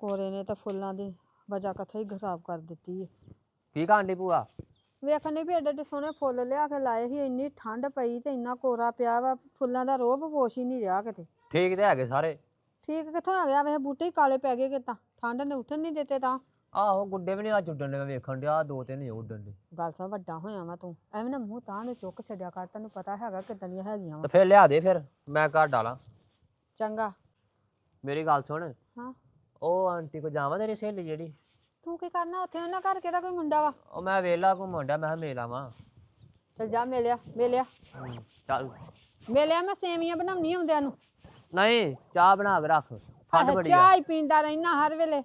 ਕੋਰੇ ਨੇ ਤਾਂ ਫੁੱਲਾਂ ਦੀ ਵਜਾ ਕਥਾ ਹੀ ਖਰਾਬ ਕਰ ਦਿੱਤੀ ਹੈ ਕੀ ਕਾਂਡੀ ਭੂਆ? ਵੇਖਣੇ ਵੀ ਏਡੇ ਏਡੇ ਸੋਹਣੇ ਫੁੱਲ ਲਿਆ ਕੇ ਲਾਏ ਸੀ ਇੰਨੀ ਠੰਡ ਪਈ ਤੇ ਇੰਨਾ ਕੋਰਾ ਪਿਆ ਵਾ ਫੁੱਲਾਂ ਦਾ ਰੋਹ ਪੋਸ਼ ਹੀ ਨਹੀਂ ਰਿਹਾ ਕਿਤੇ। ਠੀਕ ਤੇ ਹੈਗੇ ਸਾਰੇ। ਠੀਕ ਕਿੱਥੋਂ ਆ ਗਿਆ? ਵੇ ਬੂਟੇ ਹੀ ਕਾਲੇ ਪੈ ਗਏ ਕਿਤਾ ਠੰਡ ਨੇ ਉੱਠਣ ਨਹੀਂ ਦਿੱਤੇ ਤਾਂ। ਆਹੋ ਗੁੱਡੇ ਵੀ ਨਹੀਂ ਅੱਜ ਉੱਡਣ ਦੇ ਮੈਂ ਵੇਖਣ ਡਿਆ ਦੋ ਤਿੰਨ ਹੀ ਉੱਡਣ ਦੇ ਗੱਲ ਸਾ ਵੱਡਾ ਹੋਇਆ ਵਾ ਤੂੰ। ਐਵੇਂ ਨਾ ਮੂੰਹ ਤਾਂ ਨੂੰ ਚੁੱਕ ਛੱਡਿਆ ਕਰ ਤੈਨੂੰ ਪਤਾ ਹੈਗਾ ਕਿਦਾਂ ਦੀਆਂ ਹੈਗੀਆਂ ਵਾ। ਤੇ ਫਿਰ ਲਿਆ ਦੇ ਫਿਰ ਮੈਂ ਘਰ ਡਾਲਾਂ। ਚੰਗਾ। ਮੇਰੀ ਗੱਲ ਸੁਣ। ਹਾਂ। ਉਹ ਆਂਟੀ ਕੋ ਜਾਵਾਂ ਤੇਰੀ ਸਹੇਲੀ ਜਿਹੜੀ? ਤੂੰ ਕੀ ਕਰਨਾ ਉੱਥੇ? ਉਹਨਾਂ ਘਰ ਕਿਹੜਾ ਕੋਈ ਮੁੰਡਾ ਵਾ? ਉਹ ਮੈਂ ਵੇਲਾ ਘੁੰਮਣ ਡਿਆ ਮੈਂ ਕਿਹਾ ਮੇਲ ਆਵਾਂ ਚਲ ਜਾ ਮਿਲਿਆ ਮਿਲਿਆ। ਚੱਲ। ਮਿਲਿਆ ਮੈਂ ਸੇਵੀਆਂ ਬਣਾਉਣੀ ਆਉਂਦਿਆਂ ਨੂੰ। ਨਹੀਂ ਚਾਹ ਬਣਾ ਕੇ ਰੱਖ। ਠੰਡ ਆਹ, ਬੜੀ ਆ। ਚਾਹ ਹੀ ਪੀਂਦਾ ਰਹਿਣਾ ਹਰ ਵੇਲੇ।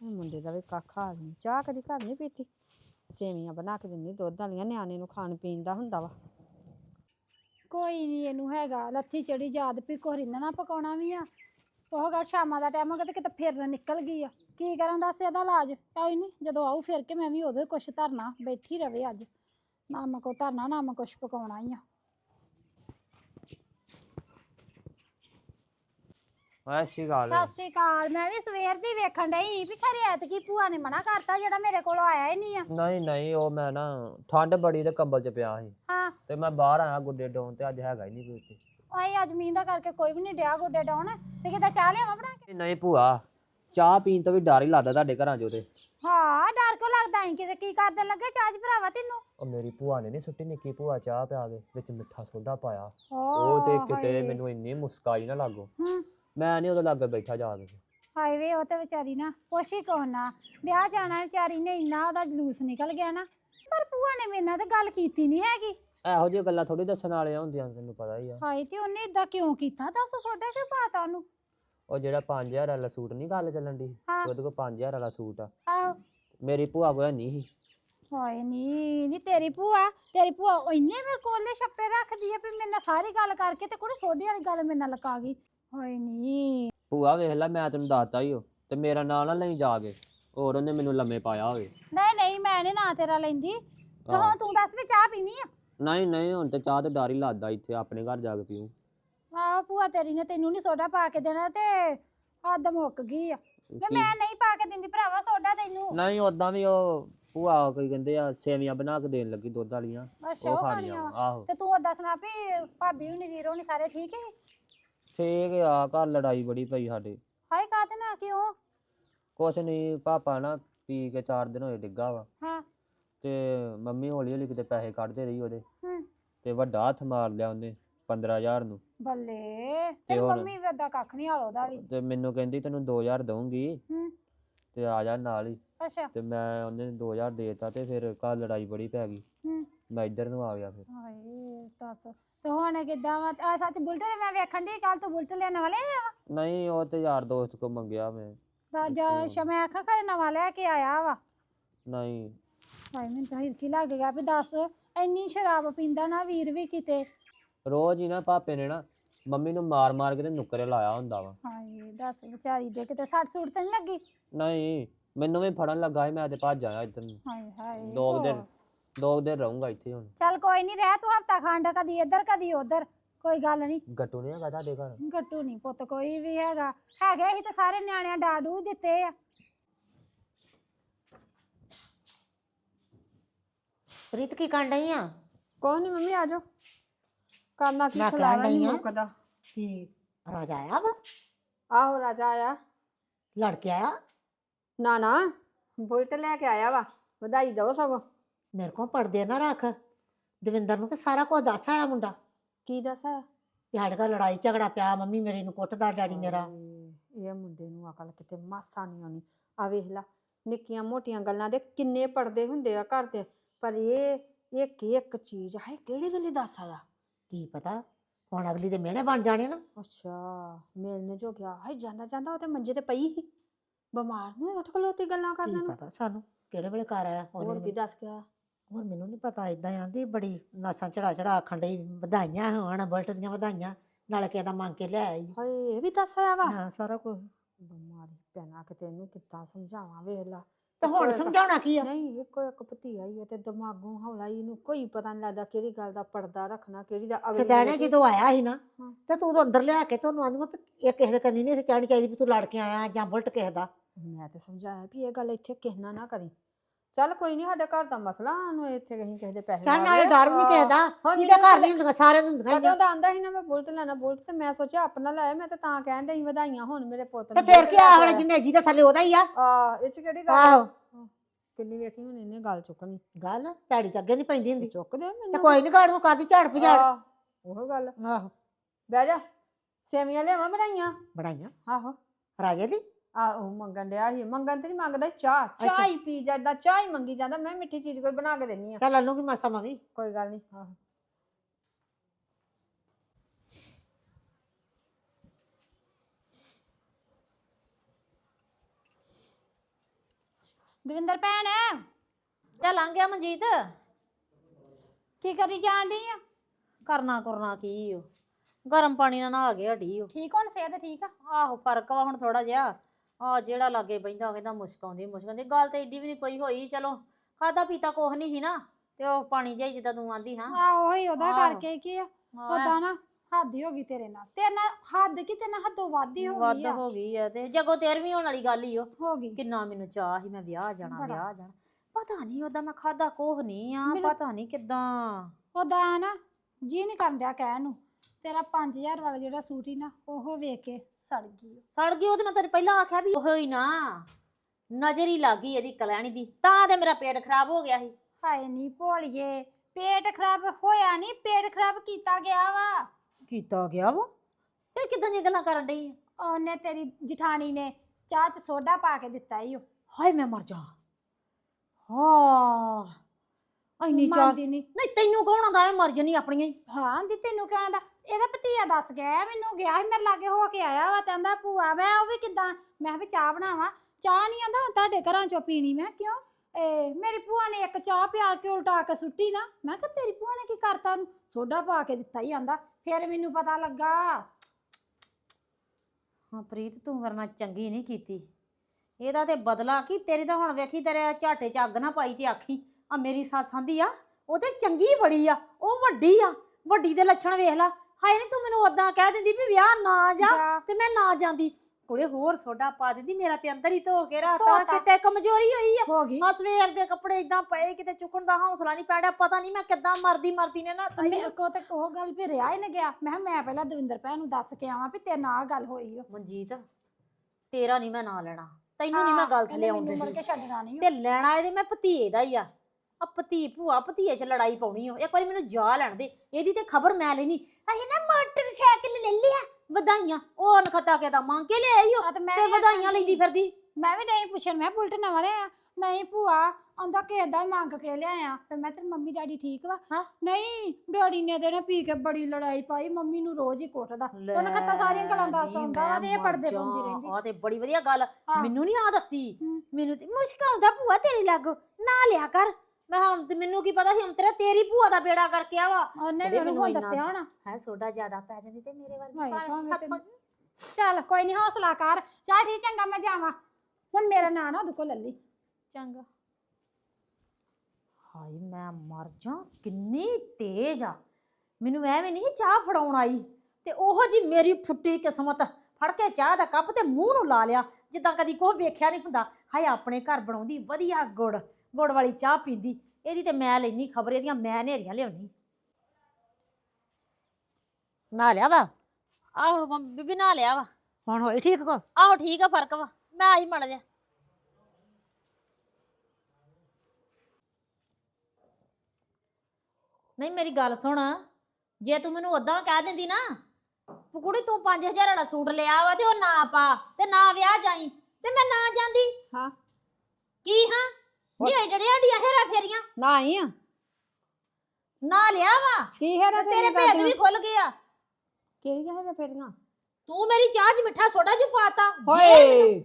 ਇਹ ਮੁੰਡੇ ਦਾ ਵੀ ਕੱਖ ਹਾਲ ਨਹੀਂ, ਚਾਹ ਕਦੀ ਘਰ ਨਹੀਂ ਪੀਤੀ? ਸੇਵੀਆਂ ਬਣਾ ਕੇ ਦਿੰਦੀ, ਦੁੱਧ ਵਾਲੀਆਂ ਨਿਆਣੇ ਨੂੰ ਖਾਣ ਪੀਣ ਦਾ ਹੁੰਦਾ ਵਾ। ਕੋਈ ਨਹੀਂ ਇਹਨੂੰ ਹੈਗਾ, ਲੱਥੀ ਚੜੀ ਯਾਦ ਵੀ ਕੋ ਰਿੰਦਣਾ ਪਕਾਉਣਾ ਵੀ ਆ। ਉਹ ਗੱਲ ਸ਼ਾਮਾਂ ਦਾ ਟਾਈਮ ਹੋ ਗਿਆ ਤੇ ਕਿਤੇ ਫਿਰਨ ਨਿਕਲ ਗਈ ਆ। ਕੀ ਕਰਾਂ ਦੱਸ ਇਹਦਾ ਇਲਾਜ? ਕੋਈ ਨਹੀਂ ਜਦੋਂ ਆਊ ਫਿਰ ਕੇ ਮੈਂ ਵੀ ਉਦੋਂ ਹੀ ਕੁਛ ਧਰਨਾ, ਬੈਠੀ ਰਵੇ ਅੱਜ। ਨਾ ਮੈਂ ਕੋ ਧਰਨਾ, ਨਾ ਮੈਂ ਕੁਛ ਪਕਾਉਣਾ ਹੀ ਆ। ਐਸੀ ਗੱਲ ਸਤਿ ਸ਼੍ਰੀ ਅਕਾਲ ਮੈਂ ਵੀ ਸਵੇਰ ਦੀ ਵੇਖਣ ਡਈ ਵੀ ਖਰੇ ਐਤਕੀ ਭੂਆ ਨੇ ਮਨਾ ਕਰਤਾ ਜਿਹੜਾ ਮੇਰੇ ਕੋਲ ਆਇਆ ਹੀ ਨਹੀਂ ਆ। ਨਹੀਂ ਨਹੀਂ ਉਹ ਮੈਂ ਨਾ ਠੰਡ ਬੜੀ ਤੇ ਕੰਬਲ ਚ ਪਿਆ ਸੀ। ਹਾਂ। ਤੇ ਮੈਂ ਬਾਹਰ ਆਇਆ ਗੁੱਡੇ ਡੋਨ ਤੇ ਅੱਜ ਹੈਗਾ ਹੀ ਨਹੀਂ ਕੋਈ ਇੱਥੇ। ਆਈ ਅੱਜ ਮੀਂਹ ਦਾ ਕਰਕੇ ਕੋਈ ਵੀ ਨਹੀਂ ਡਿਆ ਗੋਡੇ ਡਾਉਣ। ਤੇ ਕਿਤੇ ਚਾਹ ਲਿਆਵਾਂ ਬਣਾ ਕੇ? ਨਹੀਂ ਭੂਆ ਚਾਹ ਪੀਣ ਤੋਂ ਵੀ ਡਰ ਹੀ ਲੱਗਦਾ ਤੁਹਾਡੇ ਘਰਾਂ ਚੋਂ ਤੇ ਹਾਂ ਡਰ ਕਿਉਂ ਲੱਗਦਾ ਐਂ ਕਿਤੇ ਕੀ ਕਰਨ ਲੱਗੇ ਚਾਹ 'ਚ ਭਰਾਵਾ ਤੈਨੂੰ? ਉਹ ਮੇਰੀ ਭੂਆ ਨੇ ਨਹੀਂ ਸੁੱਟੀ ਨਿੱਕੀ ਭੂਆ ਚਾਹ ਪਿਆ ਕੇ ਵਿੱਚ ਮਿੱਠਾ ਸੋਡਾ ਪਾਇਆ। ਉਹ ਤੇ ਕਿਤੇ। ਮੈਨੂੰ ਇੰਨੀ ਮੁਸਕਾਈ ਨਾ ਲੱਗੋ। ਹੂੰ। ਮੈਂ ਨਹੀਂ ਉਹਦੇ ਲਾਗੇ ਬੈਠਾ ਜਾ ਕੇ। ਹਾਏ ਵੇ ਉਹ ਤੇ ਵਿਚਾਰੀ ਨਾ ਕੁਛ ਹੀ ਕੋਨਾ ਵਿਆਹ ਜਾਣਾ ਵਿਚਾਰੀ ਨੇ ਇੰਨਾ ਉਹਦਾ ਜਲੂਸ ਨਿਕਲ ਗਿਆ ਨਾ। ਪਰ ਭੂਆ ਨੇ ਮੇਰੇ ਨਾਲ ਤੇ ਗੱਲ ਕੀਤੀ ਨਹੀਂ ਹੈਗੀ। ਇਹੋ ਜਿਹੀਆਂ ਗੱਲਾਂ ਥੋੜੀ ਦੱਸਣ ਵਾਲੀਆਂ ਹੁੰਦੀਆਂ ਤੈਨੂੰ ਪਤਾ ਹੀ ਆ। ਹਾਏ ਤੇ ਉਹਨੇ ਇਦਾਂ ਕਿਉਂ ਕੀਤਾ? ਦੱਸ ਛੋਟੇ ਕਿ ਪਾਤਾ ਉਹਨੂੰ। ਉਹ ਜਿਹੜਾ 5000 ਵਾਲਾ ਸੂਟ ਨਹੀਂ ਗੱਲ ਚੱਲਣ ਦੀ ਹਾਂ। ਉਹਦੇ ਕੋਲ 5000 ਵਾਲਾ ਸੂਟ ਆ। ਆਹੋ। ਮੇਰੀ ਭੂਆ ਕੋਲ ਨਹੀਂ ਸੀ। ਹਾਏ ਨੀ ਨੀ ਤੇਰੀ ਭੂਆ। ਤੇਰੀ ਭੂਆ ਉਹ ਇੰਨੇ ਮੇਰੇ ਕੋਲੇ ਛੱਪੇ ਰੱਖਦੀ ਆ ਵੀ ਮੇਰੇ ਨਾਲ ਸਾਰੀ ਗੱਲ ਕਰਕੇ ਤੇ ਕੁੜੇ ਸੋਡੇ ਵਾਲੀ ਗੱਲ ਮੇਰੇ ਨਾਲ ਲਕਾ ਗਈ। ਹਾਏ ਨੀ। ਭੂਆ ਵੇਖ ਲੈ ਮੈਂ ਤੈਨੂੰ ਦੱਸਤਾ ਹੀ ਉਹ ਤੇ ਮੇਰਾ ਨਾਂ ਨਾ ਲਈ ਜਾ ਕੇ ਹੋਰ ਉਹਨੇ ਮੈਨੂੰ ਲੰਮੇ ਪਾਇਆ ਹੋਵੇ। ਨਹੀਂ ਨਹੀਂ ਮੈਂ ਨੀ ਨਾ ਤੇਰਾ ਲੈਂਦੀ। ਤੇ ਆਹ। ਹੁਣ ਤੂੰ ਦੱਸ ਵੀ ਚਾਹ ਪੀਣੀ ਆ? ਨਹੀਂ ਨਹੀਂ ਹੁਣ ਤੇ ਚਾਹ ਤੇ ਡਰ ਹੀ ਲੱਗਦਾ ਇੱਥੇ ਆਪਣੇ ਘਰ ਜਾ ਕੇ ਪੀਉ ਆਹ ਭੂਆ ਤੇਰੀ ਨੇ ਤੈਨੂੰ ਨਹੀਂ ਸੋਡਾ ਪਾ ਕੇ ਦੇਣਾ ਤੇ ਹੱਦ ਮੁੱਕ ਗਈ ਆ। ਵੇ ਮੈਂ ਨਹੀਂ ਪਾ ਕੇ ਦਿੰਦੀ ਭਰਾਵਾ ਸੋਡਾ ਤੈਨੂੰ। ਨਹੀਂ ਉਦਾਂ ਵੀ ਉਹ ਭੂਆ ਕੋਈ ਕਹਿੰਦੇ ਆ ਸੇਵੀਆਂ ਬਣਾ ਕੇ ਦੇਣ ਲੱਗੀ ਦੁੱਧ ਵਾਲੀਆਂ ਅੱਛਾ ਉਹ ਉਹ ਖਾਣੀਆਂ ਖਾਣੀਆਂ ਵਾ, ਵਾ। ਆਹੋ। ਤੇ ਤੂੰ ਦੱਸਣਾ ਵੀ ਭਾਬੀ ਹੁਣੀ ਵੀਰੋ ਨੇ ਸਾਰੇ ਠੀਕ ਹੈ ਠੀਕ ਆ ਘਰ ਲੜਾਈ ਬੜੀ ਪਈ ਸਾਡੇ। ਹਾਏ ਕਾਹਦੇ ਨਾ ਕਿਉਂ? ਕੁਛ ਨਹੀਂ ਪਾਪਾ ਨਾ ਪੀ ਕੇ 4 ਦਿਨ ਹੋਏ ਡਿੱਗਾ ਵਾ। ਹਾਂ। ਤੇ ਮੰਮੀ ਹੌਲੀ ਹੌਲੀ ਕਿਤੇ ਪੈਸੇ ਕੱਢਦੇ ਰਹੀ ਉਹਦੇ। ਹੂੰ। ਤੇ ਵੱਡਾ ਹੱਥ ਮਾਰ ਲਿਆ ਉਹਨੇ 15000 ਨੂੰ। ਬੱਲੇ ਹੋਰ? ਮੰਮੀ ਵੀ ਕੱਖ ਨਹੀਂ ਹਾਲ ਉਹਦਾ ਵੀ। ਤੇ ਮੈਨੂੰ ਕਹਿੰਦੀ ਤੈਨੂੰ 2000 ਦਊਂਗੀ ਹੂੰ। ਤੇ ਆ ਜਾ ਨਾਲ ਹੀ। ਅੱਛਾ। ਤੇ ਮੈਂ ਉਹਨੇ 2000 ਦੇਤਾ ਤੇ ਫਿਰ ਘਰ ਲੜਾਈ ਬੜੀ ਪੈ ਗਈ। ਹੂੰ। ਮੈਂ ਇੱਧਰ ਨੂੰ ਆ ਗਿਆ ਫਿਰ। ਹਾਏ। ਦੱਸ। ਤੇ ਹੁਣ ਕਿੱਦਾਂ ਵਾ? ਆ ਸੱਚ ਬੁਲਟ ਮੈਂ ਵੇਖਣ ਦੀ ਕੱਲ ਤੂੰ ਬੁਲਟ ਲੈਣ ਵਾਲੇ ਆ? ਨਹੀਂ ਉਹ ਤੇ ਯਾਰ ਦੋਸਤ ਕੋ ਮੰਗਿਆ ਮੈਂ। ਤਾਂ ਜਾ ਸ਼ਮੈ ਆਖਾ ਘਰੇ ਨਵਾਂ ਲੈ ਕੇ ਆਇਆ ਵਾ। ਨਹੀਂ। ਹਾਏ ਮੈਨੂੰ ਤਾਂ ਹਿਰਕੀ ਲੱਗ ਗਿਆ ਵੀ ਦੱਸ ਇੰਨੀ ਸ਼ਰਾਬ ਪੀਂਦਾ ਨਾ ਵੀਰ ਵੀ ਕਿਤੇ। ਰੋਜ਼ ਹੀ ਨਾ ਪਾਪੇ ਨੇ ਨਾ ਮੰਮੀ ਨੂੰ ਮਾਰ ਮਾਰ ਕੇ ਤੇ ਨੁੱਕਰੇ ਲਾਇਆ ਹੁੰਦਾ ਵਾ। ਹਾਏ ਦੱਸ ਵਿਚਾਰੀ ਦੇ ਕਿਤੇ ਸੱਟ ਸੂਟ ਤੇ ਨਹੀਂ ਲੱਗੀ? ਨਹੀਂ ਮੈਨੂੰ ਵੀ ਫੜਨ ਲੱਗਾ ਸੀ ਮੈਂ ਤੇ ਭੱਜ ਆਇਆ ਇੱਧਰ ਨੂੰ। ਹਾਏ ਹਾਏ ਦੋ ਕੁ ਦਿਨ। ਦੋ ਦਿਨ ਰਹੂੰਗਾ ਇੱਥੇ ਹੁਣ। ਚੱਲ ਕੋਈ ਨਹੀਂ ਰਹਿ ਤੂੰ ਹਫਤਾ ਖੰਡ ਕਦੀ ਇੱਧਰ ਕਦੀ ਉੱਧਰ ਕੋਈ ਗੱਲ ਨਹੀਂ ਗੱਟੂ ਨਹੀਂ ਹੈਗਾ ਤੁਹਾਡੇ ਘਰ? ਗੱਟੂ ਨਹੀਂ ਪੁੱਤ ਕੋਈ ਵੀ ਹੈਗਾ। ਹੈਗੇ ਹੀ ਤੇ ਸਾਰੇ ਨਿਆਣਿਆਂ ਡਾਡੂ ਦਿੱਤੇ ਆ। ਪ੍ਰੀਤ ਕੀ ਕਰਨ ਡਈ ਆ? ਕੋਈ ਨਹੀਂ ਮੰਮੀ ਆ ਜਾਓ। ਕਰਨਾ ਕੀ ਮੈਂ ਕਹਿਣ ਨਹੀਂ ਡਈ ਆਂ। ਮੁੱਕਦਾ। ਕੀ ਰਾਜਾ ਆਇਆ ਵਾ? ਆਹੋ ਰਾਜਾ ਆਇਆ। ਲੜ ਕੇ ਆਇਆ? ਨਾ ਨਾ ਬੁਲਟ ਲੈ ਕੇ ਆਇਆ ਵਾ। ਵਧਾਈ ਦਿਓ ਸਗੋਂ। ਮੇਰੇ ਕੋਲ ਪਰਦੇ ਨਾ ਰੱਖ। ਦਵਿੰਦਰ ਨੂੰ ਤੇ ਸਾਰਾ ਕੁਝ ਦੱਸ ਆਇਆ ਮੁੰਡਾ। ਕੀ ਦੱਸਿਆ ਵੀ ਸਾਡੇ ਘਰ ਲੜਾਈ ਝਗੜਾ ਪਿਆ ਮੰਮੀ ਮੇਰੀ ਨੂੰ ਕੁੱਟਦਾ ਡੈਡੀ ਮੇਰਾ। ਹਾਏ, ਇਹ ਮੁੰਡੇ ਨੂੰ ਅਕਲ ਕਿਤੇ ਮਾਸਾ ਨਹੀਂ ਆਉਣੀ। ਆ ਵੇਖ ਲਾ ਨਿੱਕੀਆਂ ਮੋਟੀਆਂ ਗੱਲਾਂ ਦੇ ਕਿੰਨੇ ਪਰਦੇ ਹੁੰਦੇ ਆ ਘਰ ਦੇ। ਪਰ ਇਹ ਇੱਕ ਇੱਕ ਚੀਜ਼ ਹੈ ਕਿਹੜੇ ਵੇਲੇ ਦੱਸ ਆਇਆ? ਕੀ ਪਤਾ ਹੁਣ ਅਗਲੀ ਦੇ ਮਿਹਣੇ ਬਣ ਜਾਣੇ ਨਾ। ਅੱਛਾ ਮਿਲਣ ਜੋ ਗਿਆ ਹਾਏ ਜਾਂਦਾ ਜਾਂਦਾ ਉਹ ਤੇ ਮੰਜੇ ਤੇ ਪਈ ਸੀ। ਬਿਮਾਰ ਨੇ ਉੱਠ ਖਲੋਤੀ ਗੱਲਾਂ ਕੀ ਕਰਦਣ ਪਤਾ ਸਾਨੂੰ ਕਿਹੜੇ ਵੇਲੇ ਘਰ ਆਇਆ ਉਹਨੇ ਹੋਰ ਕੀ ਮੈਨੂੰ- ਦੱਸ ਗਿਆ ਹੋਰ ਮੈਨੂੰ ਨਹੀਂ ਪਤਾ ਇਦਾਂ ਆਂਦੀ ਬੜੀ ਨਾਸਾਂ ਚੜਾ ਚੜਾ ਆਖਣ ਡਈ ਵਧਾਈਆਂ ਹੋਣ ਬੁਲਟ ਦੀਆਂ ਵਧਾਈਆਂ ਨਾਲੇ ਕਿਸੇ ਦਾ ਮੰਗ ਕੇ ਲੈ ਆਈ। ਹਾਏ ਇਹ ਵੀ ਦੱਸ ਆਇਆ ਵਾ? ਹਾਂ ਸਾਰਾ ਕੁਝ ਬਿਮਾਰੀ ਪੈਣਾ ਕਿਤੇ ਇਹਨੂੰ ਕਿੱਦਾਂ ਸਮਝਾਵਾਂ ਵੇਖ ਲਾ। ਤੇ ਹੁਣ ਸਮਝਾਉਣਾ ਕੀ ਆ? ਨਹੀਂ ਇੱਕੋ ਇੱਕ ਭਤੀਆ ਹੀ ਤੇ ਦਿਮਾਗੋਂ ਹੌਲਾ ਹੀ ਇਹਨੂੰ ਕੋਈ ਪਤਾ ਨਹੀਂ ਲੱਗਦਾ ਕਿਹੜੀ ਗੱਲ ਦਾ ਪਰਦਾ ਰੱਖਣਾ ਕਿਹੜੀ ਦਾ ਅਗਲੀ ਸਦੈਣੇ ਜਦੋਂ ਆਇਆ ਸੀ ਨਾ ਹਾਂ। ਤੇ ਤੂੰ ਉਹਨੂੰ ਅੰਦਰ ਲਿਆ ਕੇ ਤੁਹਾਨੂੰ ਆਂਦੂਗਾ ਵੀ ਇਹ ਕਿਸੇ ਦੇ ਕੰਨੀ ਨਹੀਂ ਚੜ੍ਹਨੀ ਚਾਹੀਦੀ ਵੀ ਤੂੰ ਲੜ ਕੇ ਆਇਆ ਜਾਂ ਬੁਲਟ ਕਿਸੇ ਦਾ। ਮੈਂ ਤੇ ਸਮਝਾਇਆ ਵੀ ਇਹ ਗੱਲ ਇੱਥੇ ਕਿਸੇ ਨਾਲ ਨਾ ਕਰੀ। ਚੱਲ ਕੋਈ ਨਹੀਂ ਸਾਡੇ ਘਰ ਦਾ ਮਸਲਾ ਨੂੰ ਇੱਥੇ ਕਹੀਂ ਕਿਸੇ ਦੇ ਪੈਸੇ ਚੱਲ ਨਾਲੇ। ਡਰ ਵੀ ਨਹੀਂ ਕਿਸੇ ਦਾ ਹੁਣ ਇਹਦੇ ਘਰ ਨਹੀਂ ਹੁੰਦੀਆਂ ਸਾਰਿਆਂ ਨੂੰ ਹੁੰਦੀਆਂ ਹੀ ਕਦੋਂ। ਦਾ ਆਂਦਾ ਸੀ ਨਾ ਮੈਂ ਬੁਲਟ ਲੈਣਾ ਬੁਲਟ ਤੇ ਮੈਂ ਸੋਚਿਆ ਆਪਣਾ ਲਾਇਆ ਮੈਂ ਤਾਂ ਤਾਂ ਕਹਿਣ ਡਈ ਵਧਾਈਆਂ ਹੁਣ ਮੇਰੇ ਪੁੱਤ ਤੇ ਫੇਰ ਕੀ ਆ ਹੁਣ। ਜਿੰਨੇ ਜੀ ਦੇ ਥੱਲੇ ਉਹਦਾ ਹੀ ਆ। ਆ ਇਹ ਚ ਕਿਹੜੀ ਗੱਲ ਆ? ਆਹੋ। ਕਿੰਨੀ ਵੇਖੀ ਹੁਣ ਇਹਨੇ ਗੱਲ ਚੁੱਕਣੀ। ਗੱਲ ਭੈੜੀ ਤਾਂ ਅੱਗੇ ਨਹੀਂ ਪੈਂਦੀ ਹੁੰਦੀ। ਚੁੱਕ ਦੇ ਤੇ ਮੈਨੂੰ ਕੋਈ ਨਹੀਂ ਗਾੜ ਨੂੰ ਕਾਦੀ ਝਾੜ ਪਝਾੜ ਆਹ, ਉਹ ਗੱਲ। ਆਹੋ। ਬਹਿ ਜਾ ਸੇਵੀਆਂ ਲਿਆਵਾਂ ਬਣਾਈਆਂ? ਬੜਾਈਆਂ ਆਹੋ। ਰਾਜੇ ਲਈ? ਆ ਉਹ ਮੰਗਣ ਡਿਆ ਸੀ। ਮੰਗਣ ਤੇ ਨਹੀਂ ਮੰਗਦਾ ਚਾਹ। ਚਾਹ। ਹੀ ਪੀ ਜਾਂਦਾ ਚਾਹ ਹੀ ਮੰਗੀ ਜਾਂਦਾ। ਮੈਂ ਮਿੱਠੀ ਚੀਜ਼ ਕੋਈ ਬਣਾ ਕੇ ਦੇਣੀ ਆ। ਚੱਲ ਲੈ ਲੂੰਗੀ ਮਾਸਾ ਮੈਂ ਵੀ। ਕੋਈ ਗੱਲ ਨਹੀਂ ਆਹੋ। ਦਵਿੰਦਰ ਭੈਣ। ਚੱਲ ਲੰਘ ਗਿਆ ਮਨਜੀਤ? ਕੀ ਕਰੀ ਜਾਣ ਡਈ ਆ? ਕਰਨਾ ਕਰਨਾ ਕੀ ਓ? ਗਰਮ ਪਾਣੀ ਨਾਲ ਨਹਾ ਕੇ ਹਟੀ ਓ। ਠੀਕ ਹੁਣ ਸਿਹਤ ਠੀਕ ਆ? ਆਹੋ ਫ਼ਰਕ ਵਾ ਹੁਣ ਥੋੜਾ ਜਿਹਾ। ਆ ਜਿਹੜਾ ਲਾਗੇ ਬੈਂਦਾ ਕਹਿੰਦਾ ਮੁਸ਼ਕ ਆਉਂਦੀ ਮੁਸ਼ਕ ਆਉਂਦੀ। ਗੱਲ ਤੇ ਏਡੀ ਵੀ ਨਹੀਂ ਕੋਈ ਹੋਈ ਚਲੋ ਖਾਦਾ ਪੀਤਾ ਕੁਛ ਨਹੀਂ ਸੀ ਨਾ ਤੇ ਉਹ ਪਾਣੀ ਜਾਈ ਜਿੱਦਾਂ ਤੂੰ ਆਂਦੀ ਹਾਂ। ਆ ਉਹੀ ਉਹਦਾ ਆਹੋ। ਕਰਕੇ ਕੀ ਆ? ਹਾਂ, ਉਹਦਾ ਨਾ ਹੱਦ ਹੀ ਹੋ ਗਈ ਤੇਰੇ ਨਾਲ। ਤੇਰੇ ਨਾਲ ਹੱਦ ਕੀ ਤੇਰੇ ਨਾਲ ਹੱਦੋਂ ਵੱਧ ਹੀ ਹੋ ਵੱਧ ਗਈ ਆ। ਹੋ ਗਈ ਆ ਤੇ ਜਗੋ ਤੇਰਵੀਂ ਹੋਣ ਵਾਲੀ ਗੱਲ ਹੀ ਓ। ਹੋ ਗਈ। ਕਿੰਨਾ ਮੈਨੂੰ ਚਾਹ ਸੀ ਮੈਂ ਵਿਆਹ ਜਾਣਾ ਬੜਾ। ਵਿਆਹ ਜਾਣਾ। ਪਤਾ ਨਹੀਂ ਉਹਦਾ ਮੈਂ ਖਾਦਾ ਕੁਛ ਨਹੀਂ ਆ ਮੈਨੂੰ- ਪਤਾ ਨਹੀਂ ਕਿਦਾਂ। ਉਹਦਾ ਨਾ ਜੀ ਨਹੀਂ ਕਰਨ ਡਿਆ ਕਹਿਣ ਨੂੰ। ਤੇਰਾ 5000 ਵਾਲਾ ਜਿਹੜਾ ਸੂਟ ਹੀ ਨਾ ਉਹ ਵੇਖ ਕੇ ਸੜ ਗਈ ਸੜ ਗਈ ਉਹ ਤੇ ਮੈਂ ਤੈਨੂੰ ਪਹਿਲਾਂ ਆਖਿਆ ਵੀ ਉਹ ਹੀ ਨਾ ਨਜ਼ਰ ਹੀ ਲੱਗ ਗਈ ਇਹਦੀ ਕਲੈਣੀ ਦੀ। ਤਾਂ ਤੇ ਮੇਰਾ ਪੇਟ ਖਰਾਬ ਹੋ ਗਿਆ ਸੀ। ਹਾਏ ਨਹੀਂ ਭੋਲੀਏ ਪੇਟ ਖਰਾਬ ਹੋਇਆ ਨਹੀਂ ਪੇਟ ਖਰਾਬ ਕੀਤਾ ਗਿਆ ਵਾ। ਕੀਤਾ ਗਿਆ ਵਾ? ਇਹ ਕਿਦਾਂ ਦੀਆਂ ਗੱਲਾਂ ਕਰਨ ਡਈ ਆ? ਉਹਨੇ ਤੇਰੀ ਜਠਾਣੀ ਨੇ ਚਾਹ ਚ ਸੋਡਾ ਪਾ ਕੇ ਦਿੱਤਾ ਈ ਉਹ ਹਾਏ ਮੈਂ ਮਰ ਜਾ। ਹਾਂ। ਇੰਨੀ ਚਾਰ ਮੰਨਦੀ। ਨਹੀਂ। ਤੈਨੂੰ ਕੌਣ ਆਂਦਾ ਐ ਮਰ ਜਣੀ ਆਪਣੀਆਂ ਹੀ। ਹਾਂ ਦੀ ਤੈਨੂੰ ਕਹਿਣ ਦਾ ਇਹਦਾ ਭਤੀਆ ਦੱਸ ਗਿਆ ਮੈਨੂੰ ਗਿਆ ਸੀ ਮੇਰੇ ਲਾਗੇ ਹੋ ਕੇ ਆਇਆ ਵਾ ਕਹਿੰਦਾ ਭੂਆ ਮੈਂ ਉਹ ਵੀ ਕਿਦਾਂ? ਮੈਂ ਵੀ ਚਾਹ ਬਣਾਵਾਂ। ਚਾਹ ਨਹੀਂ ਆਂਦਾ ਤੁਹਾਡੇ ਘਰਾਂ ਚੋਂ ਪੀਣੀ। ਮੈਂ ਕਿਉਂ? ਏ ਮੇਰੀ ਭੂਆ ਨੇ ਇੱਕ ਚਾਹ ਪਿਆਲ ਕੇ ਉਲਟਾ ਕੇ ਸੁੱਟੀ ਨਾ। ਮੈਂ ਕਿਹਾ ਤੇਰੀ ਭੂਆ ਨੇ ਕੀ ਕਰਤਾ ਉਹਨੂੰ? ਸੋਡਾ ਪਾ ਕੇ ਦਿੱਤਾ ਹੀ ਆਂਦਾ। ਫਿਰ ਮੈਨੂੰ ਪਤਾ ਲੱਗਾ। ਹਾਂ ਪ੍ਰੀਤ ਤੂੰ ਮੇਰੇ ਨਾਲ ਚੰਗੀ ਨਹੀਂ ਕੀਤੀ। ਇਹਦਾ ਤੇ ਬਦਲਾ ਕੀ? ਤੇਰੀ ਤਾਂ ਹੁਣ ਵੇਖੀ ਤੇਰੇ ਝਾਟੇ 'ਚ ਅੱਗ ਨਾ ਪਾਈ ਤੇ ਆਖੀ। ਆ ਮੇਰੀ ਸੱਸ ਆਂਦੀ ਆ ਉਹ ਤੇ ਚੰਗੀ ਬੜੀ ਆ ਉਹ ਵੱਡੀ ਆ ਵੱਡੀ ਦੇ ਲੱਛਣ ਵੇਖ ਲਾ। ਹਾਏ ਨਹੀਂ ਤੂੰ ਮੈਨੂੰ ਉਦਾਂ ਕਹਿ ਦਿੰਦੀ ਵੀ ਵਿਆਹ ਨਾ ਜਾ ਜਾ। ਤੇ ਮੈਂ ਨਾ ਜਾਂਦੀ। ਕੁੜੇ ਹੋਰ ਸੋਡਾ ਪਾ ਦਿੰਦੀ ਮੇਰਾ ਤੇ ਅੰਦਰ ਹੀ ਧੋ ਕੇ ਰਾਤਾ ਧੋਤਾ। ਕਿਤੇ ਕਮਜ਼ੋਰੀ ਹੋਈ ਆ। ਹੋ ਗਈ। ਆ ਸਵੇਰ ਦੇ ਕੱਪੜੇ ਇਦਾਂ ਪਏ ਕਿਤੇ ਚੁੱਕਣ ਦਾ ਹੌਸਲਾ ਨਹੀਂ ਪੈੜਾ ਪਤਾ ਨਹੀਂ ਮੈਂ ਕਿੱਦਾਂ ਮਰਦੀ ਮਰਦੀ ਨੇ ਨਾ ਤਾਈ। ਮੇਰੇ ਕੋ ਤੇ ਉਹ ਗੱਲ ਵੀ ਰਿਹਾ ਹੀ ਨਾ ਗਿਆ। ਮੈਂ ਕਿਹਾ ਮੈਂ ਪਹਿਲਾਂ ਦਵਿੰਦਰ ਭੈਣ ਨੂੰ ਦੱਸ ਕੇ ਆਵਾਂ ਵੀ ਤੇਰੇ ਨਾਲ ਆਹ ਗੱਲ ਹੋਈ ਓ ਮਨਜੀਤ ਤੇਰਾ ਨਹੀਂ ਮੈਂ ਨਾਂ ਲੈਣਾ। ਤੈਨੂੰ ਨਹੀਂ ਮੈਂ ਗੱਲ ਥੱਲੇ ਮੈਨੂੰ ਮੁੜ ਦਿੰਦੀ। ਕੇ ਛੱਡਣਾ ਨਹੀਂ ਤੇ ਲੈਣਾ ਇਹਦੇ ਮੈਂ ਭਤੀਏ ਦਾ ਹੀ ਆ। ਆ ਭਤੀ ਭੂਆ ਭਤੀਏ 'ਚ ਲੜਾਈ ਪਾਉਣੀ ਓ ਇੱਕ ਵਾਰੀ ਮੈਨੂੰ ਜਾ ਲੈਣ ਦੇ ਇਹਦੀ ਤੇ ਖਬਰ ਮੈਂ ਲੈਣੀ। ਅਸੀਂ ਨਾ ਮੋਟਰਸਾਈਕਲ ਲੈ ਲਿਆ ਵਧਾਈਆਂ। ਉਹ ਨਖਤਾ ਕੇ ਤਾਂ ਮੰਗ ਕੇ ਲੈ ਆਈ ਓ ਆ ਤੇ ਮੈਂ ਤੇ ਵੀ ਵਧਾਈਆਂ ਲੈਂਦੀ। ਫਿਰਦੀ। ਮੈਂ ਵੀ ਨਹੀਂ ਪੁੱਛਣ ਮੈਂ ਬੁਲਟ ਨਵਾਂ ਲਿਆ। ਨਹੀਂ ਭੂਆ ਆਂਦਾ ਕਿ ਏਦਾਂ ਹੀ ਮੰਗ ਕੇ ਲਿਆਇਆ ਫਿਰ ਮੈਂ ਤੇਰੀ ਮੰਮੀ ਡੈਡੀ ਠੀਕ ਵਾ? ਹਾਂ। ਨਹੀਂ ਡੈਡੀ ਨੇ ਤੇ ਨਾ ਪੀ ਕੇ ਬੜੀ ਲੜਾਈ ਪਾਈ ਮੰਮੀ ਨੂੰ ਰੋਜ਼ ਹੀ ਕੁੱਟਦਾ। ਉਹਨੇ ਖੱਤਾ ਸਾਰੀਆਂ ਗੱਲਾਂ ਦੱਸ ਆਉਂਦਾ ਵਾ ਤੇ ਇਹ ਪੜਦੇ ਪਾਉਂਦੀ। ਰਹਿੰਦੀ। ਆਹ ਤੇ ਬੜੀ ਵਧੀਆ ਗੱਲ। ਹਾਂ। ਮੈਨੂੰ ਨਹੀਂ ਆ ਦੱਸੀ। ਹੂੰ। ਮੈਨੂੰ ਤੇ ਮੁਸ਼ਕ ਆਉਂਦਾ ਭੂਆ ਤੇਰੀ ਲਾਗੋ। ਨਾ ਲਿਆ ਕਰ। ਮੈਂ ਹਾਂ ਤੇ ਮੈਨੂੰ ਕੀ ਪਤਾ ਸੀ ਹਮ ਤੇਰਾ ਤੇਰੀ ਭੂਆ ਦਾ ਬੇੜਾ ਕਰਕੇ ਆ ਵਾ। ਉਹਨੇ ਵੀ ਉਹਨੂੰ ਹੁਣ ਦੱਸਿਆ ਹੋਣਾ। ਹੈ ਸੋਡਾ ਜ਼ਿਆਦਾ ਪੈ ਜਾਂਦੀ ਤੇ ਮੇਰੇ ਵਰਗੀ ਹਾਏ ਭਾਵੇਂ ਛੱਤ ਤੈਨੂੰ- ਚੱਲ ਕੋਈ ਨਹੀਂ ਹੌਸਲਾ ਕਰ। ਚੱਲ ਠੀਕ ਚੰਗਾ ਮੈਂ ਜਾਵਾਂ। ਹੁਣ ਮੇਰਾ ਨਾਂ ਨਾ ਉਹਦੇ ਕੋਲ ਲੱਲੀ ਚੰਗਾ। ਹਾਏ ਮੈਂ ਮਰ ਜਾ ਕਿੰਨੀ ਤੇਜ਼ ਆ। ਮੈਨੂੰ ਐਵੇਂ ਨਹੀਂ ਚਾਹ ਫੜਾਉਣ ਆਈ। ਤੇ ਉਹੋ ਜੀ ਮੇਰੀ ਫੁੱਟੀ ਕਿਸਮਤ ਫੜ ਕੇ ਚਾਹ ਦਾ ਕੱਪ ਤੇ ਮੂੰਹ ਨੂੰ ਲਾ ਲਿਆ। ਜਿੱਦਾਂ ਕਦੀ ਕੋਈ ਵੇਖਿਆ ਨਹੀਂ ਹੁੰਦਾ। ਹਾਏ ਆਪਣੇ ਘਰ ਬਣਾਉਂਦੀ ਵਧੀਆ ਗੁੜ। ਗੁੜ ਵਾਲੀ ਚਾਹ ਪੀਂਦੀ ਇਹਦੀ ਤੇ ਮੈਂ ਲੈਣੀ ਖਬਰ ਇਹਦੀਆਂ ਮੈਂ ਨੇਰੀਆਂ ਲਿਆਉਣੀ। ਨਾ ਲਿਆ ਵਾ? ਆਹੋ ਮੰਮੀ ਬੀਬੀ ਨਾ ਲਿਆ ਵਾ। ਹੁਣ ਹੋਈ ਠੀਕ ਕੋ? ਆਹੋ ਠੀਕ ਆ ਫ਼ਰਕ ਵਾ। ਮੈਂ ਆਈ ਮੜ ਜਾ ਨਹੀਂ ਮੇਰੀ ਗੱਲ ਸੁਣ। ਜੇ ਤੂੰ ਮੈਨੂੰ ਉਦਾਂ ਕਹਿ ਦਿੰਦੀ ਨਾ ਵੀ ਕੁੜੀ ਤੂੰ 5000 ਵਾਲਾ ਸੂਟ ਲਿਆ ਵਾ ਤੇ ਉਹ ਨਾ ਪਾ ਤੇ ਨਾ ਵਿਆਹ ਜਾਈ ਤੇ ਮੈਂ ਨਾ ਜਾਂਦੀ। ਹਾਂ। ਕੀ ਹਾਂ? ਨਹੀਂ ਇਹ ਜਿਹੜੀਆਂ ਢੀਆਂ ਹੈਰਾ ਫੇਰੀਆਂ। ਨਾ ਆਈ ਆ। ਨਾ ਲਿਆ ਵਾ। ਕੀ ਹੈ ਤੇ ਤੇਰੇ ਭੇਦ ਵੀ ਖੁੱਲ ਗਏ ਆ। ਕਿਹੜੀ ਹੈ ਫੇਰੀਆਂ? ਤੂੰ ਮੇਰੀ ਚਾਹ 'ਚ ਮਿੱਠਾ ਸੋਡਾ ਜੂ ਪਾਤਾ। ਹੋਏ।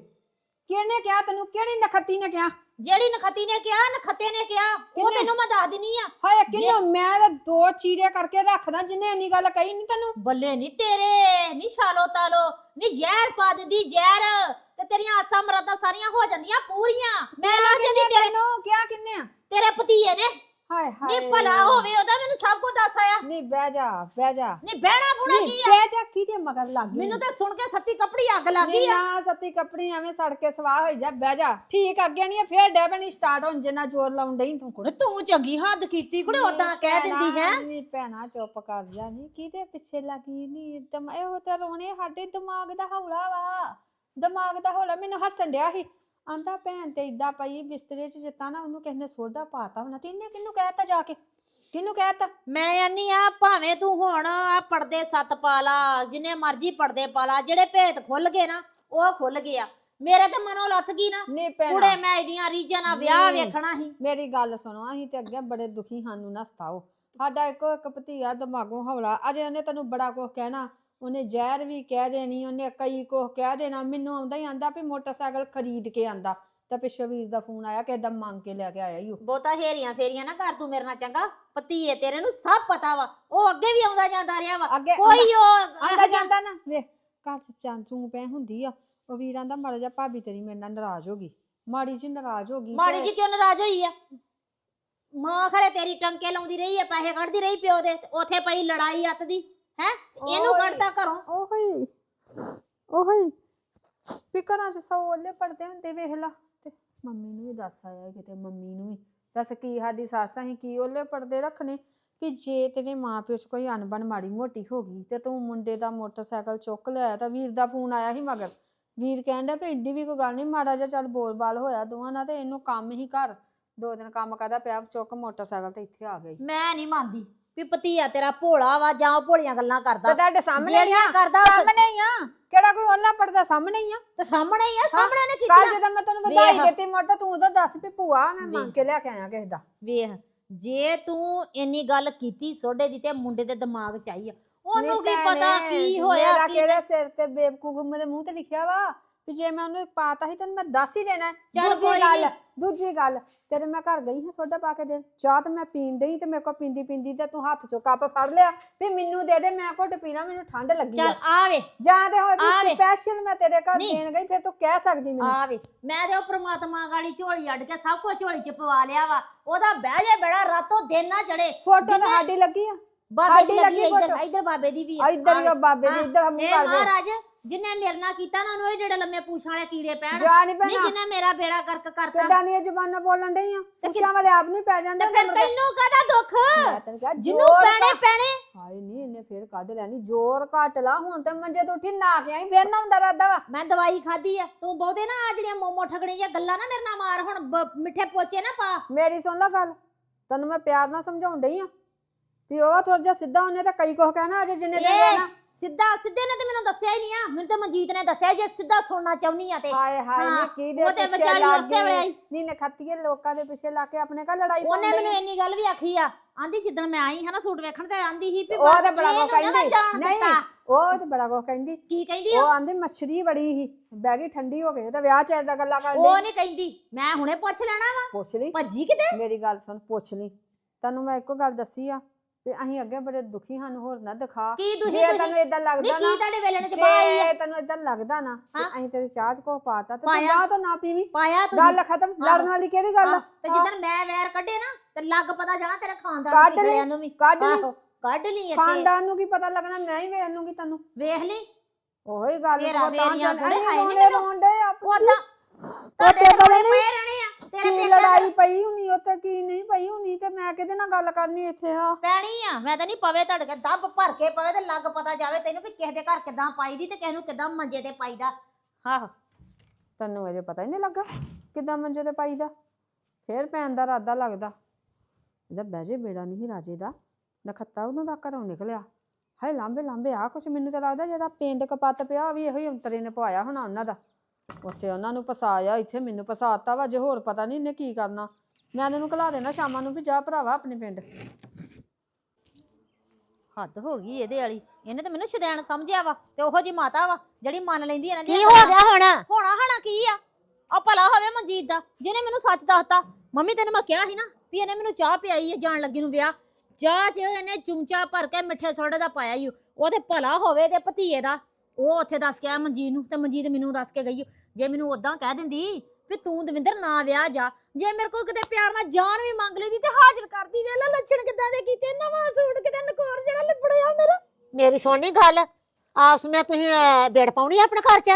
ਕਿਹਨੇ ਕਿਹਾ ਤੈਨੂੰ? ਕਿਹੜੀ ਨਖੱਤੀ ਨੇ ਕਿਹਾ? ਜਿਹੜੀ ਨਖਤੀ ਨੇ ਕਿਹਾ ਨਖਤੇ ਨੇ ਕਿਹਾ ਉਹ? ਤੈਨੂੰ ਮੈਂ ਦੱਸ ਦਿੰਨੀ ਆ। ਹਾਏ ਕਿਹਨੂੰ ਮੈਂ ਤਾਂ ਦੋ ਚੀਰੇ ਕਰਕੇ ਰੱਖਦਾ ਜਿੰਨੇ ਇੰਨੀ ਗੱਲ ਕਹੀ ਨਹੀਂ ਤੈਨੂੰ। ਬੱਲੇ ਨਹੀਂ ਤੇਰੇ ਨਹੀਂ ਛਾਲੋ ਤਾਲੋ ਨਹੀਂ ਜ਼ਹਿਰ ਪਾ ਦਿੰਦੀ ਜ਼ਹਿਰ। ਤੇ ਤੇਰੀਆਂ ਆਸਾਂ ਮਰਾਦਾਂ ਸਾਰੀਆਂ ਹੋ ਜਾਂਦੀਆਂ ਪੂਰੀਆਂ। ਮੈਂ ਲੱਗ ਜਾਂਦੀ ਤੇਰੇ ਤੈਨੂੰ? ਕਿਆ ਕਿੰਨੇ ਆ? ਤੇਰੇ ਭਤੀਏ ਨੇ। ਹਾਏ ਹਾਏ। ਨੀ ਭਲਾ ਹੋਵੇ ਉਹਦਾ ਮੈਨੂੰ ਸਭ ਕੁਝ ਦੱਸ ਆਇਆ। ਨਹੀਂ ਬਹਿ ਜਾ ਬਹਿ ਜਾ। ਨੀ ਬਹਿਣਾ ਬੁਣਾ ਨਹੀਂ ਕੀ ਆ? ਬਹਿ ਜਾ ਕਿਹਦੇ ਮਗਰ ਲੱਗ ਗਈ? ਮੈਨੂੰ ਤਾਂ ਸੁਣ ਕੇ ਸੱਤੀ ਕੱਪੜੀ ਅੱਗ ਲੱਗ ਗਈ ਨਹੀਂ ਆ। ਨਾ ਸੱਤੀ ਕੱਪੜੀ ਐਵੇਂ ਸੜ ਕੇ ਸਵਾਹ ਹੋਈ ਜਾ ਬਹਿ ਜਾ। ਠੀਕ ਅੱਗੇ ਨਹੀਂ ਫੇਰ ਡੈਬਣੀ ਸਟਾਰਟ ਹੋਣ ਜਿੰਨਾ ਜ਼ੋਰ ਲਾਉਣ ਡਈ ਤੂੰ ਕੁੜੇ। ਤੂੰ ਚੰਗੀ ਹੱਦ ਕੀਤੀ ਕੁੜੇ ਉਦਾਂ ਕਹਿ ਦਿੰਦੀ ਹੈ। ਨਹੀਂ ਭੈਣਾ ਚੁੱਪ ਕਰ ਜਾ ਨਹੀਂ ਕਿਹਦੇ ਪਿੱਛੇ ਲੱਗੀ ਨਹੀਂ ਦਮ ਇਹੋ ਤੇ ਰੋਣੇ ਸਾਡੇ ਦਿਮਾਗ ਦਾ ਹੌਲਾ ਵਾ। ਦਿਮਾਗ ਦਾ ਹੌਲਾ ਮੈਨੂੰ ਹੱਸਣ ਡਿਆ ਸੀ। ਆਂਦਾ ਭੈਣ ਤੇ ਇਦਾਂ ਪਈ ਬਿਸਤਰੇ 'ਚ ਜਿੱਤਾ ਨਾ ਉਹਨੂੰ ਕਿਸੇ ਨੇ ਸੋਡਾ ਪਾਤਾ ਹੋਣਾ। ਤੇ ਇਹਨੇ ਕਿਹਨੂੰ ਕਹਿਤਾ ਜਾ ਕੇ? ਕਿਹਨੂੰ ਕਹਿਤਾ ਮੈਂ ਆਨੀ ਆ ਭਾਵੇਂ ਤੂੰ ਹੁਣ ਆ ਪਰਦੇ ਸੱਤ ਪਾ ਲਾ ਜਿੰਨੇ ਮਰਜ਼ੀ ਪਰਦੇ ਪਾ ਲਾ ਜਿਹੜੇ ਭੇਤ ਖੁੱਲ ਗਏ ਨਾ ਉਹ ਖੁੱਲ ਗਏ ਆ। ਮੇਰੇ ਤੇ ਮਨੋਂ ਲੱਥ ਗਈ ਨਾ। ਨਹੀਂ ਕੁੜੇ ਮੈਂ ਏਡੀਆਂ ਰੀਝਾਂ ਨਾਲ ਵਿਆਹ ਨਹੀਂ। ਵੇਖਣਾ ਸੀ। ਮੇਰੀ ਗੱਲ ਸੁਣੋ ਅਸੀਂ ਤੇ ਅੱਗੇ ਬੜੇ ਦੁਖੀ ਸਾਨੂੰ ਨਾ ਸਤਾਓ ਸਾਡਾ ਇੱਕੋ ਇੱਕ ਭਤੀਆ ਦਿਮਾਗੋਂ ਹੌਲਾ ਅਜੇ ਉਹਨੇ ਤੈਨੂੰ ਬੜਾ ਕੁਝ ਕਹਿਣਾ। ਉਹਨੇ ਜ਼ਹਿਰ ਵੀ ਕਹਿ ਦੇਣੀ ਉਹਨੇ ਕਈ ਕੁਝ ਕਹਿ ਦੇਣਾ ਮੈਨੂੰ ਆਉਂਦਾ ਹੀ ਆਂਦਾ ਵੀ ਮੋਟਰਸਾਈਕਲ ਖਰੀਦ ਕੇ ਆਂਦਾ। ਤਾਂ ਪਿੱਛੋਂ ਵੀਰ ਦਾ ਫੋਨ ਆਇਆ ਕਿ ਏਦਾਂ ਮੰਗ ਕੇ ਲੈ ਕੇ ਆਇਆ ਉਹ। ਬਹੁਤਾ ਹੇਰੀਆਂ ਫੇਰੀਆਂ ਨਾ ਕਰ ਤੂੰ ਮੇਰੇ ਨਾਲ ਚੰਗਾ। ਭਤੀਏ ਤੇਰੇ ਨੂੰ ਸਭ ਪਤਾ ਵਾ ਉਹ ਅੱਗੇ ਵੀ ਆਉਂਦਾ ਜਾਂਦਾ ਰਿਹਾ ਵਾ। ਅੱਗੇ ਕੋਈ ਉਹ ਆਂਦਾ ਜਾਂਦਾ ਨਾ ਵੇ ਘਰ ਚ ਚਾਂਚੂ ਪੈ ਹੁੰਦੀ ਆ। ਉਹ ਵੀਰ ਆਂਦਾ ਮਾੜਾ ਜਿਹਾ ਭਾਬੀ ਤੇਰੀ ਮੇਰੇ ਨਾਲ ਨਾਰਾਜ਼ ਹੋ ਗਈ। ਮਾੜੀ ਜੀ ਨਾਰਾਜ਼ ਹੋ ਗਈ ਮਾੜੀ ਜੀ ਕਿਉਂ ਨਾਰਾਜ਼ ਹੋਈ ਆ? ਮਾਂ ਖਰੇ ਤੇਰੀ ਟੰਕੇ ਲਾਉਂਦੀ ਰਹੀ ਆ ਪੈਸੇ ਕੱਢਦੀ ਰਹੀ ਪਿਓ ਦੇ ਉੱਥੇ ਪਈ ਲੜਾਈ ਅੱਤ ਦੀ। ਹੈ? ਇਹਨੂੰ। ਕੱਢਦਾ ਘਰੋਂ। ਉਹੀ ਉਹੀ ਵੀ ਘਰਾਂ ਚ ਸੌ ਓਲੇ ਪੜਦੇ ਹੁੰਦੇ ਵੇਖ ਲਾ। ਤੇ ਮੰਮੀ ਨੂੰ ਵੀ ਦੱਸ ਆਇਆ ਕਿਤੇ ਮੰਮੀ ਨੂੰ ਵੀ। ਦੱਸ ਕੀ ਸਾਡੀ ਸੱਸ ਅਸੀਂ ਕੀ ਓਲੇ ਪੜਦੇ ਰੱਖਣੇ? ਵੀ ਜੇ ਤੇਰੇ ਮਾਂ ਪਿਓ ਚ ਕੋਈ ਅਣਬਣ ਮਾੜੀ ਮੋਟੀ ਹੋ ਗਈ ਤੇ ਤੂੰ ਮੁੰਡੇ ਦਾ ਮੋਟਰਸਾਈਕਲ ਚੁੱਕ ਲਿਆ ਤਾਂ ਵੀਰ ਦਾ ਫੋਨ ਆਇਆ ਸੀ ਮਗਰ। ਵੀਰ ਕਹਿੰਦਾ ਵੀ ਏਡੀ ਵੀ ਕੋਈ ਗੱਲ ਨਹੀਂ ਮਾੜਾ ਜਿਹਾ ਚੱਲ ਬੋਲ ਬਾਲ ਹੋਇਆ ਦੋਵਾਂ ਨਾਲ ਤੇ ਇਹਨੂੰ ਕੰਮ ਹੀ ਕਰ। ਦੋ ਦਿਨ ਕੰਮ ਕਰਦਾ ਪਿਆ ਚੁੱਕ ਮੋਟਰਸਾਈਕਲ ਤੇ ਇੱਥੇ ਆ ਗਈ। ਮੈਂ ਨਹੀਂ ਮੰਨਦੀ। ਵੀ ਭਤੀਆ ਤੇਰਾ ਭੋਲਾ ਵਾ ਜਾਂ ਉਹ ਭੋਲੀਆਂ ਗੱਲਾਂ ਤੇ ਕਰਦਾ ਤੁਹਾਡੇ ਸਾਹਮਣੇ ਹੀ ਆ। ਕਰਦਾ ਸਾਹਮਣੇ ਹੀ ਆ। ਕਿਹੜਾ ਕੋਈ ਓਲਾ ਪੜਦਾ ਸਾਹਮਣੇ ਹੀ ਆ? ਤੇ ਸਾਹਮਣੇ ਹੀ ਆ ਸਾਹਮਣੇ ਨੇ ਕੱਲ ਕੀਤੀ ਜਦੋਂ ਮੈਂ ਤੈਨੂੰ ਵਧਾਈ ਵੇਖ। ਦਿੱਤੀ ਮੋਟਾ ਤੂੰ ਉਦੋਂ ਦੱਸ ਵੀ ਭੂਆ ਮੈਂ ਮੰਗ ਵੇਖ। ਕੇ ਲਿਆ ਕੇ ਆਇਆ ਕਿਸੇ ਦਾ। ਵੇਖ ਜੇ ਤੂੰ ਇੰਨੀ ਗੱਲ ਕੀਤੀ ਸੋਡੇ ਦੀ ਤੇ ਮੁੰਡੇ ਦੇ ਦਿਮਾਗ ਚ ਆਈ ਆ ਉਹਨੂੰ ਕੀ ਪਤਾ ਕੀ ਹੋਇਆ ਮੇਰਾ ਕੀ ਕਿਹੜੇ ਸਿਰ ਤੇ ਬੇਵਕੂਫ ਮੇਰੇ ਮੂੰਹ ਤੇ ਲਿਖਿਆ ਵਾ? ਵੀ ਜੇ ਮੈਂ ਉਹਨੂੰ ਪਾਤਾ ਸੀ ਤੈਨੂੰ ਮੈਂ ਦੱਸ ਹੀ ਦੇਣਾ ਹੈ। ਚੱਲ ਦੂਜੀ ਗੱਲ। ਦੂਜੀ ਗੱਲ। ਤੇਰੇ ਮੈਂ ਘਰ ਗਈ ਹਾਂ ਸੋਡਾ ਪਾ ਕੇ ਦੇਣ। ਚਾਹ ਤੇ ਮੈਂ ਪੀਣ ਡਈ ਤੇ ਮੇਰੇ ਕੋ ਪੀਂਦੀ ਪੀਂਦੀ ਤੇ ਤੂੰ ਹੱਥ ਚੋਂ ਕੱਪ ਫੜ ਲਿਆ। ਵੀ ਮੈਨੂੰ ਦੇ ਦੇ ਮੈਂ ਘੁੱਟ ਪੀਣਾ ਮੈਨੂੰ ਠੰਡ ਲੱਗੀ ਚੱਲ ਆ ਆਵੇ ਜਾਂ ਤੇ ਹੋਏ ਆ ਵੀ ਵੇ। ਸਪੈਸ਼ਲ ਮੈਂ ਤੇਰੇ ਘਰ ਨਹੀਂ। ਦੇਣ ਗਈ ਫਿਰ ਤੂੰ ਕਹਿ ਸਕਦੀ ਮੈਨੂੰ। ਆਵੇ ਮੈਂ ਤੇ ਉਹ ਪ੍ਰਮਾਤਮਾ ਗਾੜੀ ਝੋਲੀ ਅੱਡ ਕੇ ਸਭ ਕੁਝ ਝੋਲੀ ਚ ਪਵਾ ਲਿਆ ਵਾ। ਉਹਦਾ ਬਹਿ ਜੇ ਬੜਾ ਰਾਤੋਂ ਦਿਨ ਨਾ ਚੜੇ। ਫੋਟੋ ਤਾਂ ਜਿੰਨੇ- ਸਾਡੀ ਲੱਗੀ ਆ। ਬਾਬੇ ਸਾਡੀ ਦੀ ਲੱਗੀ ਇੱਧਰ ਫੋਟੋ। ਇੱਧਰ ਬਾਬੇ ਦੀ ਵੀ ਆ। ਇੱਧਰ ਹੀ। ਉਹ ਬਾਬੇ ਦੀ ਇੱਧਰ ਮੂੰਹ ਕਰ ਦੇ। ਮਹਾਰਾਜ? ਜਿਨੇ ਮੇਰੇ ਨਾਲ ਕੀਤਾ ਨਾ ਉਹਨੂੰ ਇਹ ਜਿਹੜੇ ਲੰਮੇ ਪੂਛਾਂ ਵਾਲੇ ਕੀੜੇ ਪੈਣ। ਜਾ ਨਹੀਂ ਨਹੀਂ ਪੈਣਾ ਜਿਨੇ ਮੇਰਾ ਬੇੜਾ ਕਰਕ ਕਰਤਾ। ਕਿੱਦਾਂ ਦੀਆਂ ਜ਼ੁਬਾਨਾਂ ਬੋਲਣ ਡਈ ਆ? ਪੁੱਛਾਂ ਵਾਲੇ ਆਪ ਨਹੀਂ ਪੈ ਜਾਂਦੇ ਤੇ ਫਿਰ ਮੁੜ ਕੇ। ਤੈਨੂੰ ਕਾਹਦਾ ਦੁੱਖ? ਮੈਂ ਤੈਨੂੰ ਕਿਹਾ ਜਿਹਨੂੰ ਜ਼ੋਰ ਪੈਣੇ ਘੱਟ- ਪੈਣੇ। ਹਾਏ ਨਹੀਂ ਇਹਨੇ ਫੇਰ ਕੱਢ ਲੈਣੀ ਜ਼ੋਰ ਘੱਟ ਲਾ ਹੁਣ ਤੇ ਮੰਜੇ ਤੋਂ ਉੱਠੀ ਨਾ ਕੇ ਆਈ ਫੇਰ ਨਾ ਹੁੰਦਾ ਰੱਦਾ ਵਾ। ਮੈਂ ਦਵਾਈ ਖਾਧੀ ਆ। ਤੂੰ ਬਹੁਤੇ ਨਾ ਆ ਜਿਹੜੀਆਂ ਮੋਮੋ ਠਗਣੀ ਜਾਂ ਗੱਲਾਂ ਨਾ ਮੇਰੇ ਨਾਲ ਮਾਰ। ਹੁਣ ਬ- ਮਿੱਠੇ ਪੋਚੇ ਨਾ ਪਾ। ਮੇਰੀ ਸੁਣ ਲੈ ਗੱਲ। ਤੈਨੂੰ ਮੈਂ ਪਿਆਰ ਨਾਲ ਸਮਝਾਉਣ ਡਈ ਆ। ਵੀ ਉਹ ਥੋੜਾ ਜਿਹਾ ਸਿੱਧਾ ਉਹਨੇ ਤਾਂ ਕਈ ਕੁਝ ਕਹਿਣਾ ਅਜੇ ਜਿੰਨੇ ਦਿਨ ਇਹ ਰਹਿਣਾ। ਸਿੱਧਾ ਸਿੱਧੇ ਨੇ ਤੇ ਮੈਨੂੰ ਦੱਸਿਆ ਹੀ ਨਹੀਂ ਆ। ਮੈਨੂੰ ਤਾਂ ਮਨਜੀਤ ਨੇ ਦੱਸਿਆ ਜੇ ਸਿੱਧਾ ਸੁਣਨਾ ਚਾਹੁੰਨੀ ਆ ਤੇ। ਹਾਏ ਹਾਏ ਹਾਂ, ਨੀ ਕੀ ਦੇ ਉਹ ਤੇ ਪਿੱਛੇ ਵਿਚਾਰੀ ਲੱਗ ਉਸੇ ਵੇਲੇ ਆਈ। ਨੀ ਨਖੱਤੀਏ ਲੋਕਾਂ ਦੇ ਪਿੱਛੇ ਲਾ ਕੇ ਆਪਣੇ ਘਰ ਲੜਾਈ ਉਹਨੇ ਪਾਉਂਦੀ ਮੈਨੂੰ ਇੰਨੀ ਗੱਲ ਵੀ ਆਖੀ ਆ। ਆਂਦੀ ਜਿੱਦਣ ਮੈਂ ਆਈ ਹਾਂ ਨਾ ਸੂਟ ਵੇਖਣ ਤੇ ਆਂਦੀ ਸੀ ਵੀ ਉਹ ਬਸ ਤਾਂ ਬੜਾ ਇਹਨੂੰ ਨਾ ਮੈਂ ਕਹਿੰਦੀ। ਜਾਣ ਨਹੀਂ ਦਿੱਤਾ। ਉਹ ਤੇ ਬੜਾ ਕੁਝ ਕਹਿੰਦੀ। ਕੀ ਕਹਿੰਦੀ ਉਹ ਆਂਦੀ ਮੱਛਰੀ ਬੜੀ ਹੀ ਬਹਿ ਗਈ ਠੰਡੀ ਹੋ ਗਈ। ਤੇ ਵਿਆਹ ਚ ਏਦਾਂ ਗੱਲਾਂ ਉਹ ਨਹੀਂ ਕਹਿੰਦੀ। ਮੈਂ ਹੁਣੇ ਪੁੱਛ ਲੈਣਾ ਵਾ। ਪੁੱਛ ਲਈ। ਭੱਜੀ ਕਿਤੇ? ਮੇਰੀ ਗੱਲ ਸੁਣ ਪੁੱਛ ਲਈ। ਤੈਨੂੰ ਮੈਂ ਇੱਕੋ ਗੱਲ ਦੱਸੀ ਆ। ਵੀ ਅਸੀਂ ਅੱਗੇ ਬੜੇ ਦੁਖੀ ਹਨ ਹੋਰ ਨਾ ਦਿਖਾ। ਕੀ ਤੁਸੀਂ ਜੇ ਤੈਨੂੰ ਇਦਾਂ ਲੱਗਦਾ ਕੀ ਨਾ ਤੁਹਾਡੇ ਵੇਲੇ ਨੇ ਚਪਾਈ ਆ ਜੇ ਤੈਨੂੰ ਇਦਾਂ ਲੱਗਦਾ ਨਾ ਕਿ ਹਾਂ। ਅਸੀਂ ਤੇਰੀ ਚਾਹ ਚ ਕੋ ਪਾਤਾ ਤੇ ਤੂੰ। ਬਾਹ ਤੋਂ ਨਾ ਪੀਵੀਂ। ਪਾਇਆ ਤੂੰ ਗੱਲ ਖਤਮ ਲੜਨ ਵਾਲੀ ਕਿਹੜੀ ਗੱਲ ਆ? ਤੇ ਜਿੱਦਣ ਮੈਂ ਵੈਰ ਕੱਢੇ ਨਾ ਤੇ ਲੱਗ ਪਤਾ ਜਾਣਾ ਤੇਰੇ ਖਾਨਦਾਨ ਕੱਢ ਦੇ ਨੂੰ ਵੀ। ਕੱਢ ਲਈ। ਕੱਢ ਲਈ ਇੱਥੇ। ਖਾਨਦਾਨ ਨੂੰ ਕੀ ਪਤਾ ਲੱਗਣਾ ਮੈਂ ਹੀ ਵੇਖ ਲੂੰਗੀ ਤੈਨੂੰ। ਵੇਖ ਲਈ। ਉਹੀ ਗੱਲ ਉਹ ਤਾਂ ਹੈ ਨੀ ਰੋਂਦੇ ਉਦਾਂ ਤੁਹਾਡੇ ਬੜੇ ਕੋਲੇ ਨੀ। ਪਏ ਰਹਿਣੇ ਆ। ਤੇਰੇ ਕੀ ਪੇਕਿਆਂ ਲੜਾਈ ਪਈ ਹੁਣੀ ਉੱਥੇ ਕੀ ਨਹੀਂ ਪਈ ਹੁਣੀ ਤੇ ਮੈਂ ਕਿਹਦੇ ਨਾਲ ਗੱਲ ਕਰਨੀ ਇੱਥੇ ਹਾਂ ਪੈਣੀ ਆ ਮੈਂ ਤਾਂ ਨਹੀਂ ਪਵੇ ਤੁਹਾਡੇ ਕੇ ਦੱਬ ਭਰ ਕੇ ਪਵੇ ਤੇ ਲੱਗ ਪਤਾ ਜਾਵੇ ਤੈਨੂੰ ਵੀ ਕਿਸੇ ਦੇ ਘਰ ਕਿਦਾਂ ਪਾਈਦੀ ਤੇ ਕਿਸੇ ਨੂੰ ਕਿਦਾਂ ਮੰਜੇ ਤੇ ਪਾਈਦਾ ਆਹੋ। ਤੈਨੂੰ ਅਜੇ ਪਤਾ ਹੀ ਨਹੀਂ ਲੱਗਾ ਕਿੱਦਾਂ ਮੰਜੇ ਤੇ ਪਾਈਦਾ ਫੇਰ ਪੈਣ ਦਾ ਰਾਦਾ ਲੱਗਦਾ। ਇਹਦਾ ਬਹਿਜੇ ਬੇੜਾ ਨਹੀਂ ਰਾਜੇ ਦਾ। ਨਖੱਤਾ ਉਦੋਂ ਦਾ ਘਰੋਂ ਨਿਕਲਿਆ। ਹਾਏ ਲਾਂਬੇ ਲਾਂਬੇ ਆ ਕੁਛ ਮੈਨੂੰ ਤਾਂ ਲੱਗਦਾ ਜਿਹੜਾ ਪਿੰਡ ਕਪੱਤ ਪਿਆ ਵੀ ਇਹੋ ਹੀ ਅੰਤਰੇ ਨੇ ਪਵਾਇਆ ਹੋਣਾ ਉਹਨਾਂ ਦਾ। ਉੱਥੇ ਉਹਨਾਂ ਨੂੰ ਫਸਾਇਆ ਇੱਥੇ ਮੈਨੂੰ ਫਸਾਤਾ ਵਾ ਜੇ ਹੋਰ ਪਤਾ ਨਹੀਂ ਇਹਨੇ ਕੀ ਕਰਨਾ। ਮੈਂ ਤੈਨੂੰ ਘਲਾ ਦੇਣਾ ਸ਼ਾਮਾਂ ਨੂੰ ਵੀ ਜਾ ਭਰਾਵਾ ਆਪਣੇ ਪਿੰਡ। ਹੱਦ ਹੋ ਗਈ ਇਹਦੇ ਵਾਲੀ। ਇਹਨੇ ਤਾਂ ਮੈਨੂੰ ਸ਼ਦੈਣ ਸਮਝਿਆ ਵਾ ਤੇ ਉਹੋ ਜੀ ਮਾਤਾ ਵਾ ਜਿਹੜੀ ਮੰਨ ਲੈਂਦੀ ਇਹਨਾਂ ਦੀਆਂ ਕੀ ਹੋ। ਗਿਆ ਹੁਣ? ਹੋਣਾ ਹਣਾ ਕੀ ਆ? ਆ ਭਲਾ ਹੋਵੇ ਮਨਜੀਤ ਦਾ ਜਿਹਨੇ ਮੈਨੂੰ ਸੱਚ ਦੱਸਤਾ। ਮੰਮੀ ਤੈਨੂੰ ਮੈਂ ਕਿਹਾ ਸੀ ਨਾ ਵੀ ਇਹਨੇ ਮੈਨੂੰ ਚਾਹ ਪਿਆਈ ਹੈ ਜਾਣ ਲੱਗੀ ਨੂੰ ਵਿਆਹ। ਚਾਹ 'ਚ ਇਹਨੇ ਚੁੰਚਾ ਭਰ ਕੇ ਮਿੱਠੇ ਸੋਡੇ ਦਾ ਪਾਇਆ ਹੀ ਉਹ ਤੇ ਭਲਾ ਹੋਵੇ ਤੇ ਭਤੀਏ ਦਾ। ਉਹ ਉੱਥੇ ਦੱਸ ਕੇ ਆਇਆ ਮਨਜੀਤ ਨੂੰ ਤੇ ਮਨਜੀਤ ਮੈਨੂੰ ਦੱਸ ਕੇ ਗਈ ਜੇ ਮੈਨੂੰ ਉਦਾਂ ਕਹਿ ਦਿੰਦੀ ਵੀ ਤੂੰ ਦਵਿੰਦਰ ਨਾ ਵਿਆਹ ਜਾ ਜੇ ਮੇਰੇ ਕੋਲ ਕਿਤੇ ਪਿਆਰ ਨਾਲ ਜਾਨ ਵੀ ਮੰਗ ਲੈਂਦੀ ਤੇ ਹਾਜ਼ਰ ਕਰਦੀ ਵੇਲਾ ਲੱਛਣ ਕਿਦਾਂ ਦੇ ਕੀਤੇ ਨਵਾਂ ਸੂਟ ਕਿਤੇ ਨਕੋਰ ਜਿਹੜਾ ਲਿਬੜਿਆ ਮੇਰਾ। ਮੇਰੀ ਸੁਣਨੀ ਗੱਲ ਆਪਸ ਵਿੱਚ ਤੁਸੀਂ ਅਹ, ਬੇੜ ਪਾਉਣੀ ਆ ਆਪਣੇ ਘਰ 'ਚ?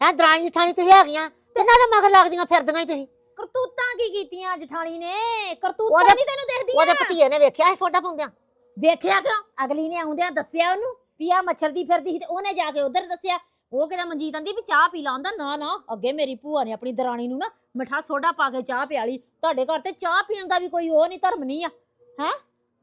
ਹੈ ਦਰਾਣੀ ਜਠਾਣੀ ਤੁਸੀਂ ਹੈਗੀਆਂ ਤਿੰਨਾਂ ਦੇ ਮਗਰ ਲੱਗਦੀਆਂ ਫਿਰਦੀਆਂ ਹੀ ਤੁਸੀਂ? ਕਰਤੂਤਾਂ ਕੀ ਕੀਤੀਆਂ ਜਠਾਣੀ ਨੇ? ਕਰਤੂਤਾਂ ਉਹਦੇ- ਨਹੀਂ ਤੈਨੂੰ ਦੇਖਦੀਆਂ? ਉਹਦੇ ਭਤੀਏ ਨੇ ਵੇਖਿਆ ਸੀ ਸੋਡਾ ਪਾਉਂਦਿਆਂ? ਵੇਖਿਆ ਕਿਉਂ? ਅਗਲੀ ਨੇ ਆਉਂਦਿਆਂ ਦੱਸਿਆ ਉਹਨੂੰ? ਵੀ ਆ ਮੱਛਰ ਦੀ ਫਿਰਦੀ ਸੀ ਤੇ ਉਹਨੇ ਜਾ ਕੇ ਉਧਰ ਦੱਸਿਆ। ਉਹ ਕਿਹਦਾ ਮਨਜੀਤ ਆਂਦੀ ਵੀ ਚਾਹ ਪੀ ਲਾ ਹੁੰਦਾ ਨਾ ਨਾ ਅੱਗੇ ਮੇਰੀ ਭੂਆ ਨੇ ਆਪਣੀ ਦਰਾਣੀ ਨੂੰ ਨਾ ਮਿੱਠਾ ਸੋਡਾ ਪਾ ਕੇ ਚਾਹ ਪਿਆਲੀ। ਤੁਹਾਡੇ ਘਰ ਤੇ ਚਾਹ ਪੀਣ ਦਾ ਵੀ ਕੋਈ ਉਹ ਨਹੀਂ ਧਰਮ ਨਹੀਂ ਆ। ਹੈ?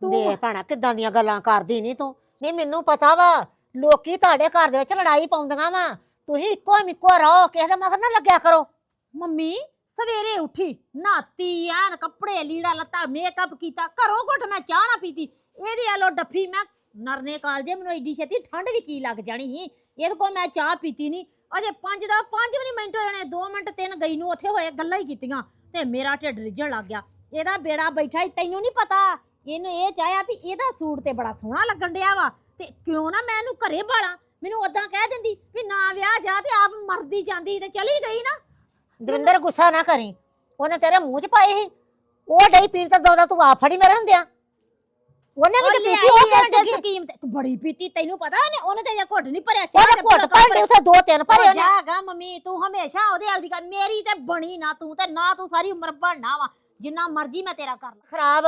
ਤੂੰ ਵੇ ਭੈਣਾ ਕਿੱਦਾਂ ਦੀਆਂ ਗੱਲਾਂ ਕਰਦੀ ਨਹੀਂ ਤੂੰ? ਨਹੀਂ ਮੈਨੂੰ ਪਤਾ ਵਾ ਲੋਕੀ ਤੁਹਾਡੇ ਘਰ ਦੇ ਵਿੱਚ ਲੜਾਈ ਪਾਉਂਦੀਆਂ ਵਾ। ਤੁਸੀਂ ਇੱਕੋ ਮਿੱਕੋ ਰਹੋ ਕਿਸੇ ਦੇ ਮਗਰ ਨਾ ਲੱਗਿਆ ਕਰੋ। ਮੰਮੀ ਸਵੇਰੇ ਉੱਠੀ ਨਾਤੀ ਐਨ ਕੱਪੜੇ ਲੀੜਾ ਲੱਤਾ ਮੇਕਅਪ ਕੀਤਾ ਘਰੋਂ ਘੁੱਟ ਮੈਂ ਚਾਹ ਨਾ ਪੀਤੀ। ਇਹਦੇ ਆਲੋ ਡੱਫੀ ਮੈਂ ਨਰਨੇ ਕਾਲਜੇ ਮੈਨੂੰ ਐਡੀ ਛੇਤੀ ਠੰਡ ਵੀ ਕੀ ਲੱਗ ਜਾਣੀ ਸੀ? ਇਹਦੇ ਕੋਲ ਮੈਂ ਚਾਹ ਪੀਤੀ ਨਹੀਂ ਅਜੇ 5 ਦਾ 5 ਵੀ ਨਹੀਂ ਮਿੰਟ ਹੋ ਜਾਣੇ 2 ਮਿੰਟ ਤਿੰਨ ਗਈ ਨੂੰ ਉੱਥੇ ਹੋਏ ਗੱਲਾਂ ਹੀ ਕੀਤੀਆਂ ਤੇ ਮੇਰਾ ਢਿੱਡ ਰਿੱਝਣ ਲੱਗ ਗਿਆ। ਇਹਦਾ ਬੇੜਾ ਬੈਠਾ ਹੀ ਤੈਨੂੰ ਨਹੀਂ ਪਤਾ? ਇਹਨੂੰ ਇਹ ਚਾਹਿਆ ਵੀ ਇਹਦਾ ਸੂਟ ਤੇ ਬੜਾ ਸੋਹਣਾ ਲੱਗਣ ਡਿਆ ਵਾ ਤੇ ਕਿਉਂ ਨਾ ਮੈਂ ਇਹਨੂੰ ਘਰੇ ਬਾਲਾਂ? ਮੈਨੂੰ ਉਦਾਂ ਕਹਿ ਦਿੰਦੀ ਵੀ ਨਾ ਵਿਆਹ ਜਾ ਤੇ ਆਪ ਮਰਦੀ ਜਾਂਦੀ ਤੇ ਚਲੀ ਗਈ ਨਾ। ਦਵਿੰਦਰ, ਗੁੱਸਾ ਨਾ ਕਰੀ। ਉਹਨੇ ਤੇਰੇ ਮੂੰਹ 'ਚ ਪਾਈ ਸੀ। ਉਹ ਡਈ ਪੀਰ ਤਾਂ ਦੋਦਾ ਤੂੰ ਆ ਫੜੀ ਮੇਰੇ ਹੁੰਦਿਆਂ। ਉਹਨੇ ਵੀ ਤਾਂ ਪੀਤੀ ਉਹ ਕਿਹਨ ਡਈ ਸਕੀਮ ਤੇ। ਬੜੀ ਪੀਤੀ ਤੈਨੂੰ ਪਤਾ ਉਹਨੇ ਉਹਨੇ ਤੇ ਘੁੱਟ ਨਹੀਂ ਭਰਿਆ ਚਾਹ ਉਹਦੇ ਦੇ ਘੁੱਟ ਭਰਦੇ ਉੱਥੇ ਦੋ ਤਿੰਨ ਭਰੇ ਉਹਨੇ। ਜਾਗਾ ਮੰਮੀ ਤੂੰ ਹਮੇਸ਼ਾ ਉਹਦੇ ਹਾਲ ਦੀ ਕਰ ਮੇਰੀ ਤੇ ਬਣੀ ਨਾ ਤੂੰ ਤੇ ਨਾ ਤੂੰ ਸਾਰੀ ਉਮਰ ਬਣਨਾ ਵਾ। ਜਿੰਨਾ ਮਰਜ਼ੀ ਮੈਂ ਤੇਰਾ ਕਰ ਲਾਂ। ਖਰਾਬ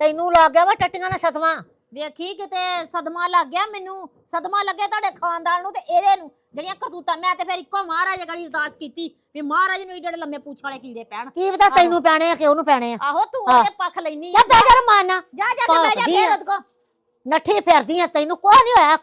ਤੈਨੂੰ ਲੱਗ ਗਿਆ ਵਾ ਟੱਟੀਆਂ ਨਾਲ ਸਤਵਾਂ ਵੇਖੀ ਕਿਤੇ ਸਦਮਾ ਲੱਗ ਗਿਆ ਮੈਨੂੰ ਸਦਮਾ ਲੱਗਿਆ ਤੁਹਾਡੇ ਖਾਨਦਾਨ ਨੂੰ ਤੇ ਇਹਦੇ ਨੂੰ। ਜਿਹੜੀਆਂ ਕਰਤੂਤਾਂ ਮੈਂ ਤੇ ਫਿਰ ਇੱਕੋ ਮਹਾਰਾਜ ਗਲੀ ਅਰਦਾਸ ਕੀਤੀ ਵੀ ਮਹਾਰਾਜ ਨੂੰ ਏਡੇ ਲੰਮੇ ਪੂਛ ਵਾਲੇ ਕੀੜੇ ਪੈਣ। ਕੀ ਪਤਾ ਤੈਨੂੰ ਪੈਣੇ ਆ ਕਿ ਉਹਨੂੰ ਪੈਣੇ ਆ। ਆਹੋ ਤੂੰ। ਉਹਦੇ ਪੱਖ ਲੈਣੀ ਜਾ ਜਾ ਜਰ ਮਾਨਾ ਜਾ ਜਾ ਕੇ ਬਹਿ ਜਾ ਫੇਰ। ਉਹਦੇ ਕੋ ਨੱਠੀ ਫਿਰਦੀ ਆ ਤੈਨੂੰ ਕੋਈ ਨਹੀਂ ਹੋਇਆ।